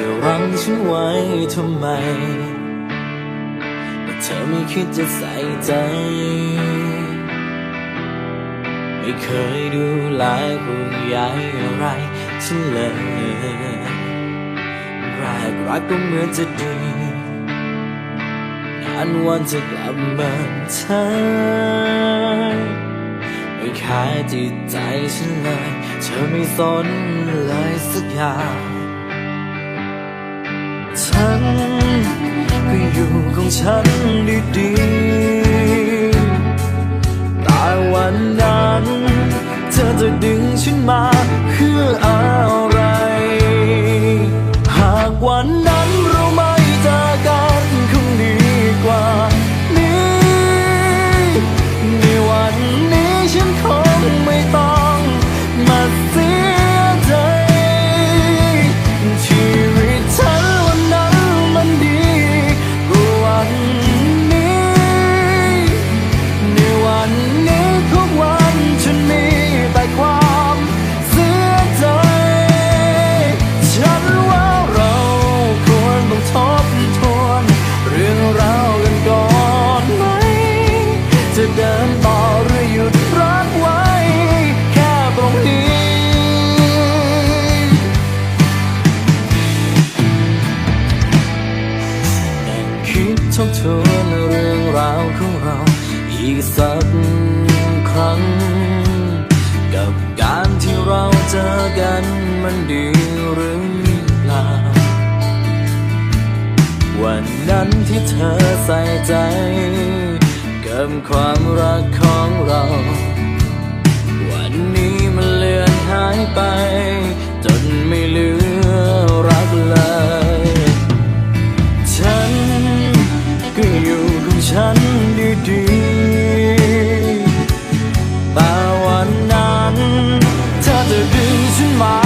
จะรังฉันไว้ทำไมแต่เธอไม่คิดจะใส่ใจ ไม่เคยดูแลห่วงใยอะไรฉันเลยแรกรักก็เหมือนจะดีนานวันจะกลับมาเธอไม่ขายจิตใจฉันเลย เธอไม่สนเลยสักอย่าง ฉันก็อยู่ของฉันดีๆแต่วันนั้น เธอจะดึงฉันมา สักครั้ง กับการที่เราเจอกันมันดีหรือเปล่า วันนั้นที่เธอใส่ใจ กับความรักของเรา วันนี้มันเลือนหายไป จนไม่เหลือรักเลย ฉันก็อยู่ของฉันดีๆ losing my